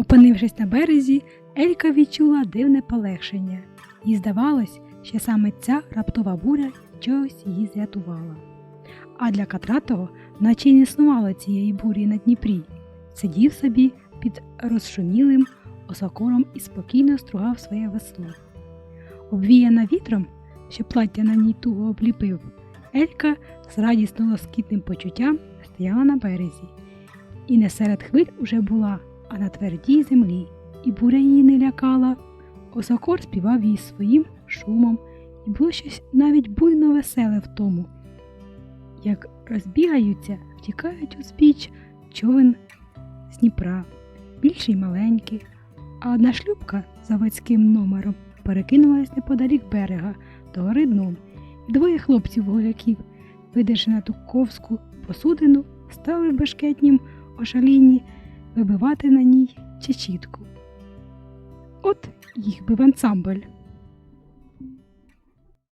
Опинившись на березі, Елька відчула дивне полегшення. Їй здавалось, що саме ця раптова буря чогось її зрятувала. А для Катратого наче й не існувало цієї бурі на Дніпрі. Сидів собі під розшумілим осокором і спокійно стругав своє весло. Обвіяна вітром, що плаття на ній туго обліпив, Елька з радісно лоскітним почуттям стояла на березі. І не серед хвиль уже була, а на твердій землі, і буря її не лякала. Осокор співав їй своїм шумом, і було щось навіть буйно веселе в тому, як розбігаються, втікають узбіч човен з Дніпра, більший маленький, а одна шлюпка заводським номером перекинулась неподалік берега до гори і двоє хлопців-голяків, видержи на ту ковську посудину, стали в бешкетнім ошалінні вибивати на ній чечітку. От їх би в ансамбль.